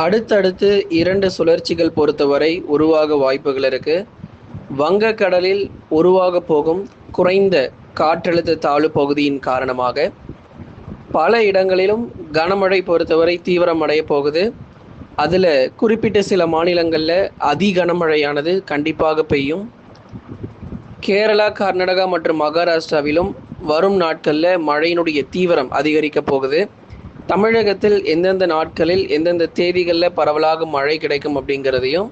அடுத்தடுத்து இரண்டு சுழற்சிகள் பொறுத்தவரை உருவாக வாய்ப்புகள் இருக்கு. வங்கக்கடலில் உருவாக போகும் குறைந்த காற்றழுத்த தாழ்வு பகுதியின் காரணமாக பல இடங்களிலும் கனமழை பொறுத்தவரை தீவிரமடைய போகுது. அதில் குறிப்பிட்ட சில மாநிலங்களில் அதி கனமழையானது கண்டிப்பாக பெய்யும். கேரளா கர்நாடகா மற்றும் மகாராஷ்டிராவிலும் வரும் நாட்களில் மழையினுடைய தீவிரம் அதிகரிக்க போகுது. தமிழகத்தில் எந்தெந்த நாட்களில் எந்தெந்த தேதிகளில் பரவலாக மழை கிடைக்கும் அப்படிங்கிறதையும்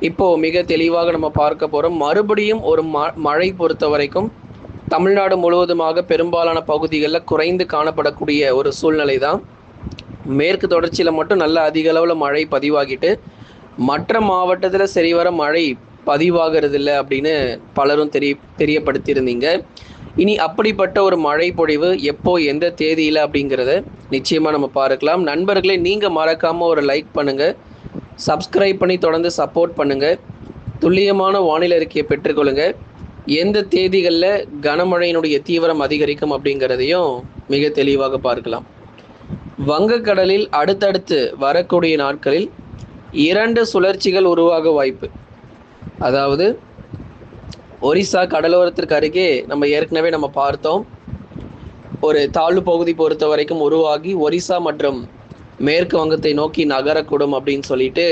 இப்போ மிக தெளிவாக நம்ம பார்க்க போகிறோம் மறுபடியும் ஒரு ம மழை பொறுத்த வரைக்கும் தமிழ்நாடு முழுவதுமாக பெரும்பாலான பகுதிகளில் குறைந்து காணப்படக்கூடிய ஒரு சூழ்நிலை தான் மேற்கு தொடர்ச்சியில் மட்டும் நல்ல அதிக அளவில் மழை பதிவாகிட்டு மற்ற மாவட்டத்தில் சரிவர மழை பதிவாகிறது இல்லை அப்படின்னு பலரும் தெரிய தெரியப்படுத்தியிருந்தீங்க. இனி அப்படிப்பட்ட ஒரு மழை பொழிவு எப்போ எந்த தேதியில் அப்படிங்கிறத நிச்சயமாக நம்ம பார்க்கலாம். நண்பர்களே நீங்கள் மறக்காமல் ஒரு லைக் பண்ணுங்கள் சப்ஸ்கிரைப் பண்ணி தொடர்ந்து சப்போர்ட் பண்ணுங்கள் துல்லியமான வானிலை அறிக்கையை பெற்றுக்கொள்ளுங்க. எந்த தேதிகளில் கனமழையினுடைய தீவிரம் அதிகரிக்கும் அப்படிங்கிறதையும் மிக தெளிவாக பார்க்கலாம். வங்கக்கடலில் அடுத்தடுத்து வரக்கூடிய நாட்களில் இரண்டு சுழற்சிகள் உருவாக வாய்ப்பு. அதாவது ஒரிசா கடலோரத்திற்கு அருகே நம்ம ஏற்கனவே நம்ம பார்த்தோம். ஒரு தாழ்வு பகுதி பொறுத்த வரைக்கும் உருவாகி ஒரிசா மற்றும் மேற்கு வங்கத்தை நோக்கி நகரக்கூடும் அப்படின்னு சொல்லிட்டு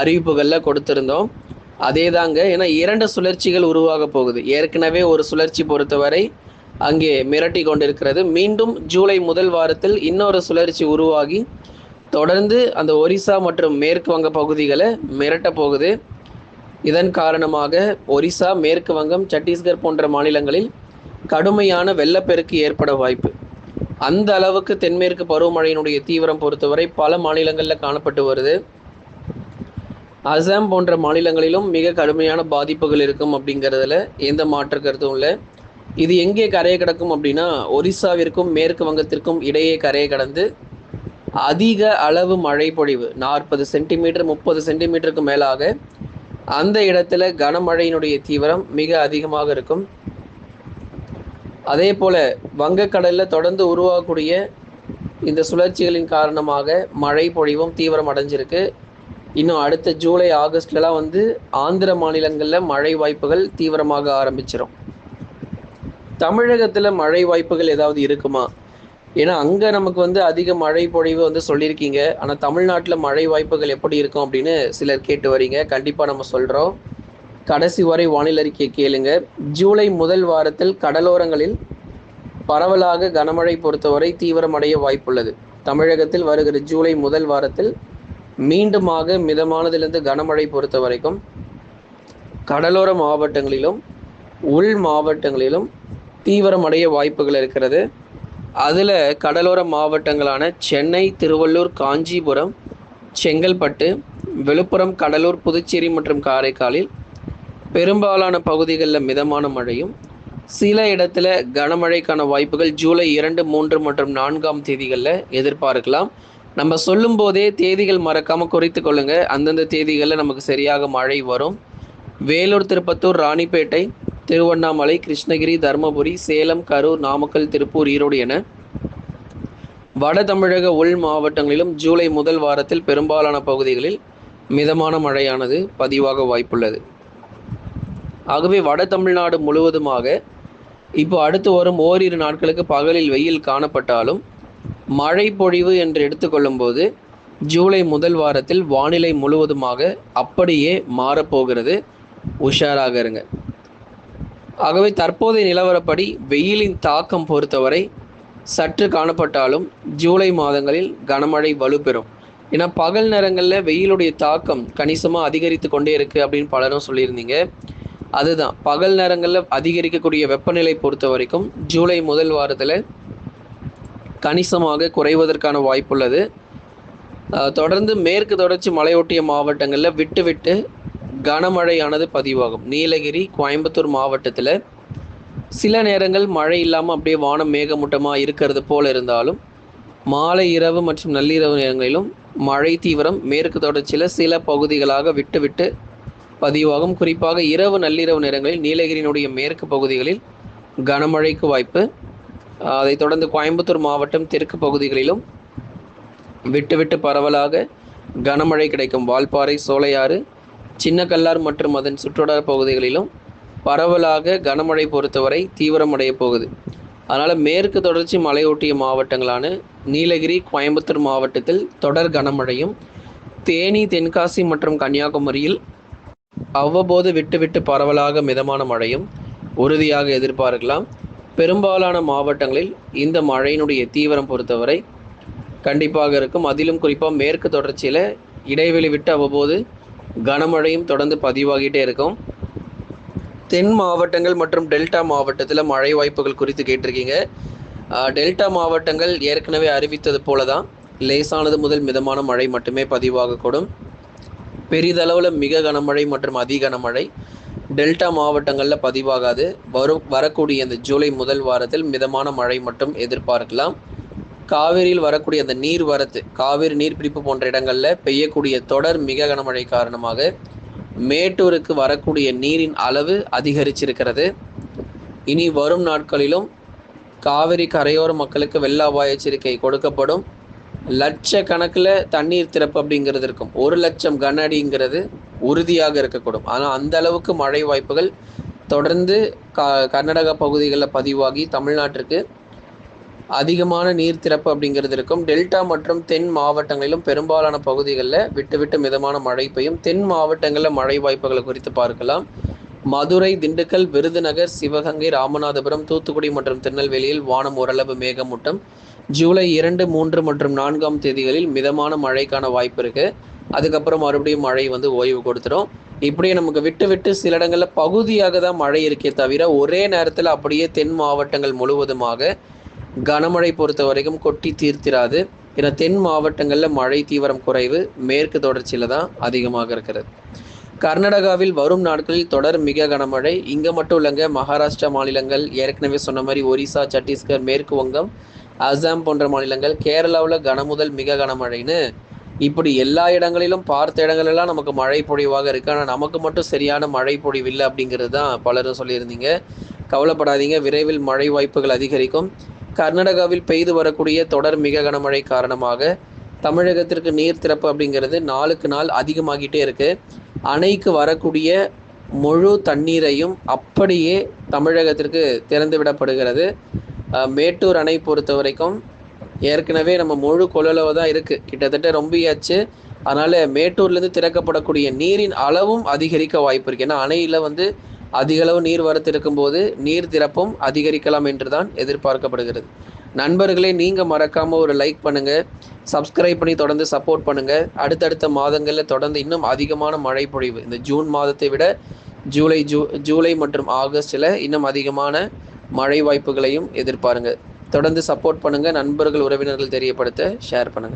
அறிவிப்புகளில் கொடுத்துருந்தோம். அதே தாங்க ஏன்னா இரண்டு சுழற்சிகள் உருவாக போகுது. ஏற்கனவே ஒரு சுழற்சி பொறுத்தவரை அங்கே மிரட்டி கொண்டிருக்கிறது. மீண்டும் ஜூலை முதல் வாரத்தில் இன்னொரு சுழற்சி உருவாகி தொடர்ந்து அந்த ஒரிசா மற்றும் மேற்கு வங்க பகுதிகளை மிரட்ட போகுது. இதன் காரணமாக ஒரிசா மேற்கு வங்கம் சத்தீஸ்கர் போன்ற மாநிலங்களில் கடுமையான வெள்ளப்பெருக்கு ஏற்பட வாய்ப்பு. அந்த அளவுக்கு தென்மேற்கு பருவமழையினுடைய தீவிரம் பொறுத்தவரை பல மாநிலங்களில் காணப்பட்டு வருது. அசாம் போன்ற மாநிலங்களிலும் மிக கடுமையான பாதிப்புகள் இருக்கும் அப்படிங்கிறதுல எந்த மாற்று கருத்தும் இல்லை. இது எங்கே கரையை கிடக்கும் அப்படின்னா ஒரிசாவிற்கும் மேற்கு வங்கத்திற்கும் இடையே கரையை கடந்து அதிக அளவு மழை பொழிவு நாற்பது சென்டிமீட்டர் முப்பது சென்டிமீட்டருக்கு மேலாக அந்த இடத்துல கனமழையினுடைய தீவிரம் மிக அதிகமாக இருக்கும். அதே போல வங்கக்கடலில் தொடர்ந்து உருவாகக்கூடிய இந்த சுழற்சிகளின் காரணமாக மழை பொழிவும் தீவிரம் அடைஞ்சிருக்கு. இன்னும் அடுத்த ஜூலை ஆகஸ்ட்லலாம் வந்து ஆந்திர மாநிலங்களில் மழை வாய்ப்புகள் தீவிரமாக ஆரம்பிச்சிடும் தமிழகத்தில் மழை வாய்ப்புகள் ஏதாவது இருக்குமா? ஏன்னா அங்கே நமக்கு வந்து அதிக மழை பொழிவு வந்து சொல்லியிருக்கீங்க. ஆனால் தமிழ்நாட்டில் மழை வாய்ப்புகள் எப்படி இருக்கும் அப்படின்னு சிலர் கேட்டு வரீங்க. கண்டிப்பாக நம்ம சொல்கிறோம் கடைசி வரை வானிலை அறிக்கை கேளுங்க. ஜூலை முதல் வாரத்தில் கடலோரங்களில் பரவலாக கனமழை பொறுத்தவரை தீவிரமடைய வாய்ப்புள்ளது. தமிழகத்தில் வருகிற ஜூலை முதல் வாரத்தில் மீண்டுமாக மிதமானதிலிருந்து கனமழை பொறுத்த வரைக்கும் கடலோர மாவட்டங்களிலும் உள் மாவட்டங்களிலும் தீவிரமடைய வாய்ப்புகள் இருக்கிறது. அதில் கடலோர மாவட்டங்களான சென்னை திருவள்ளூர் காஞ்சிபுரம் செங்கல்பட்டு விழுப்புரம் கடலூர் புதுச்சேரி மற்றும் காரைக்காலில் பெரும்பாலான பகுதிகளில் மிதமான மழையும் சில இடத்துல கனமழைக்கான வாய்ப்புகள் ஜூலை இரண்டு மூன்று மற்றும் நான்காம் தேதிகளில் எதிர்பார்க்கலாம். நம்ம சொல்லும் போதே தேதிகள் மறக்காமல் குறித்து கொள்ளுங்கள் அந்தந்த தேதிகளில் நமக்கு சரியாக மழை வரும். வேலூர் திருப்பத்தூர் ராணிப்பேட்டை திருவண்ணாமலை கிருஷ்ணகிரி தருமபுரி சேலம் கரூர் நாமக்கல் திருப்பூர் ஈரோடு என வட தமிழக உள் மாவட்டங்களிலும் ஜூலை முதல் வாரத்தில் பெரும்பாலான பகுதிகளில் மிதமான மழையானது பதிவாக வாய்ப்புள்ளது. ஆகவே வட தமிழ்நாடு முழுவதுமாக இப்போ அடுத்து வரும் ஓரிரு நாட்களுக்கு பகலில் வெயில் காணப்பட்டாலும் மழை பொழிவு என்று எடுத்துக்கொள்ளும்போது ஜூலை முதல் வாரத்தில் வானிலை முழுவதுமாக அப்படியே மாறப்போகிறது. உஷாராக இருங்க. ஆகவே தற்போதைய நிலவரப்படி வெயிலின் தாக்கம் பொறுத்தவரை சற்று காணப்பட்டாலும் ஜூலை மாதங்களில் கனமழை வலுப்பெறும். ஏன்னா பகல் நேரங்களில் வெயிலுடைய தாக்கம் கணிசமாக அதிகரித்து கொண்டே இருக்குது அப்படின்னு பலரும் சொல்லியிருந்தீங்க. அதுதான். பகல் நேரங்களில் அதிகரிக்கக்கூடிய வெப்பநிலை பொறுத்த வரைக்கும் ஜூலை முதல் வாரத்தில் கணிசமாக குறைவதற்கான வாய்ப்புள்ளது. தொடர்ந்து மேற்கு தொடர்ச்சி மலையொட்டிய மாவட்டங்களில் விட்டு விட்டு கனமழையானது பதிவாகும். நீலகிரி கோயம்புத்தூர் மாவட்டத்தில் சில நேரங்கள் மழை இல்லாமல் அப்படியே வானம் மேகமூட்டமாக இருக்கிறது போல இருந்தாலும் மாலை இரவு மற்றும் நள்ளிரவு நேரங்களிலும் மழை தீவிரம் மேற்கு தொடர்ச்சியில் சில பகுதிகளாக விட்டு விட்டு பதிவாகும். குறிப்பாக இரவு நள்ளிரவு நேரங்களில் நீலகிரியினுடைய மேற்கு பகுதிகளில் கனமழைக்கு வாய்ப்பு. அதைத் தொடர்ந்து கோயம்புத்தூர் மாவட்டம் தெற்கு பகுதிகளிலும் விட்டு விட்டு பரவலாக கனமழை கிடைக்கும். வால்பாறை சோலையாறு சின்ன கல்லார் மற்றும் அதன் சுற்றுவட்டார பகுதிகளிலும் பரவலாக கனமழை பொறுத்தவரை தீவிரமடைய போகுது. அதனால் மேற்கு தொடர்ச்சி மலையொட்டிய மாவட்டங்களான நீலகிரி கோயம்புத்தூர் மாவட்டத்தில் தொடர் கனமழையும் தேனி தென்காசி மற்றும் கன்னியாகுமரியில் அவ்வப்போது விட்டு விட்டு பரவலாக மிதமான மழையும் உறுதியாக எதிர்பார்க்கலாம். பெரும்பாலான மாவட்டங்களில் இந்த மழையினுடைய தீவிரம் பொறுத்தவரை கண்டிப்பாக இருக்கும். அதிலும் குறிப்பாக மேற்கு தொடர்ச்சியில் இடைவெளி விட்டு அவ்வப்போது கனமழையும் தொடர்ந்து பதிவாகிட்டே இருக்கும். தென் மாவட்டங்கள் மற்றும் டெல்டா மாவட்டத்தில் மழை வாய்ப்புகள் குறித்து கேட்டிருக்கீங்க. டெல்டா மாவட்டங்கள் ஏற்கனவே அறிவித்தது போல தான் லேசானது முதல் மிதமான மழை மட்டுமே பதிவாகக்கூடும். பெரிதளவில் மிக கனமழை மற்றும் அதி கனமழை டெல்டா மாவட்டங்களில் பதிவாகாது. வரும் வரக்கூடிய இந்த ஜூலை முதல் வாரத்தில் மிதமான மழை மட்டும் எதிர்பார்க்கலாம். காவிரியில் வரக்கூடிய அந்த நீர் வரத்து காவிரி நீர்பிடிப்பு போன்ற இடங்களில் பெய்யக்கூடிய தொடர் மிக கனமழை காரணமாக மேட்டூருக்கு வரக்கூடிய நீரின் அளவு அதிகரிச்சிருக்கிறது. இனி வரும் நாட்களிலும் காவிரி கரையோர மக்களுக்கு வெள்ள அபாய எச்சரிக்கை கொடுக்கப்படும். லட்சக்கணக்கில் தண்ணீர் திறப்பு அப்படிங்கிறது இருக்கும். ஒரு லட்சம் கன அடிங்கிறது உறுதியாக இருக்கக்கூடும். ஆனால் அந்த அளவுக்கு மழை வாய்ப்புகள் தொடர்ந்து க கர்நாடகா பகுதிகளில் பதிவாகி தமிழ்நாட்டிற்கு அதிகமான நீர் திறப்பு அப்படிங்கிறது இருக்கும். டெல்டா மற்றும் தென் மாவட்டங்களிலும் பெரும்பாலான பகுதிகளில் விட்டு விட்டு மிதமான மழை பெய்யும். தென் மாவட்டங்களில் மழை வாய்ப்புகளை குறித்து பார்க்கலாம். மதுரை திண்டுக்கல் விருதுநகர் சிவகங்கை ராமநாதபுரம் தூத்துக்குடி மற்றும் திருநெல்வேலியில் வானம் ஓரளவு மேகமூட்டம். ஜூலை இரண்டு மூன்று மற்றும் நான்காம் தேதிகளில் மிதமான மழைக்கான வாய்ப்பு இருக்கு. அதுக்கப்புறம் மறுபடியும் மழை வந்து ஓய்வு கொடுத்துரும். இப்படியே நமக்கு விட்டு விட்டு சில இடங்களில் பகுதியாக தான் மழை இருக்கே தவிர ஒரே நேரத்தில் அப்படியே தென் மாவட்டங்கள் முழுவதுமாக கனமழை பொறுத்த வரைக்கும் கொட்டி தீர்த்திராது. ஏன்னா தென் மாவட்டங்களில் மழை தீவிரம் குறைவு மேற்கு தொடர்ச்சியில் தான் அதிகமாக இருக்கிறது. கர்நாடகாவில் வரும் நாட்களில் தொடர் மிக கனமழை. இங்கே மட்டும் இல்லைங்க மகாராஷ்டிரா மாநிலங்கள் ஏற்கனவே சொன்ன மாதிரி ஒரிசா சத்தீஸ்கர் மேற்கு வங்கம் அசாம் போன்ற மாநிலங்கள் கேரளாவில் கனமுதல் மிக கனமழைன்னு. இப்படி எல்லா இடங்களிலும் பார்த்த இடங்களெல்லாம் நமக்கு மழை பொழிவாக இருக்கு. ஆனால் நமக்கு மட்டும் சரியான மழை பொழிவு இல்லை அப்படிங்கிறது தான் பலரும் சொல்லியிருந்தீங்க. கவலைப்படாதீங்க விரைவில் மழை வாய்ப்புகள் அதிகரிக்கும். கர்நாடகாவில் பெய்து வரக்கூடிய தொடர் மிக கனமழை காரணமாக தமிழகத்திற்கு நீர் திறப்பு அப்படிங்கிறது நாளுக்கு நாள் அதிகமாகிட்டே இருக்கு. அணைக்கு வரக்கூடிய முழு தண்ணீரையும் அப்படியே தமிழகத்திற்கு திறந்து விடப்படுகிறது. மேட்டூர் அணை பொறுத்த வரைக்கும் ஏற்கனவே நம்ம முழு கொள்ளளவு தான் இருக்கு. கிட்டத்தட்ட ரொம்பியாச்சு. அதனால மேட்டூர்லேருந்து திறக்கப்படக்கூடிய நீரின் அளவும் அதிகரிக்க வாய்ப்பு இருக்கு. ஏன்னா அணையில வந்து அதிகளவு நீர் வரத்து இருக்கும்போது நீர் திறப்பும் அதிகரிக்கலாம் என்று தான் எதிர்பார்க்கப்படுகிறது. நண்பர்களே நீங்கள் மறக்காமல் ஒரு லைக் பண்ணுங்கள் சப்ஸ்கிரைப் பண்ணி தொடர்ந்து சப்போர்ட் பண்ணுங்கள் அடுத்தடுத்த மாதங்களில் தொடர்ந்து இன்னும் அதிகமான மழை பொழிவு. இந்த ஜூன் மாதத்தை விட ஜூலை ஜூ ஜூலை மற்றும் ஆகஸ்டில் இன்னும் அதிகமான மழை வாய்ப்புகளையும் எதிர்பாருங்க. தொடர்ந்து சப்போர்ட் பண்ணுங்கள் நண்பர்கள் உறவினர்கள் தெரியப்படுத்த ஷேர் பண்ணுங்கள்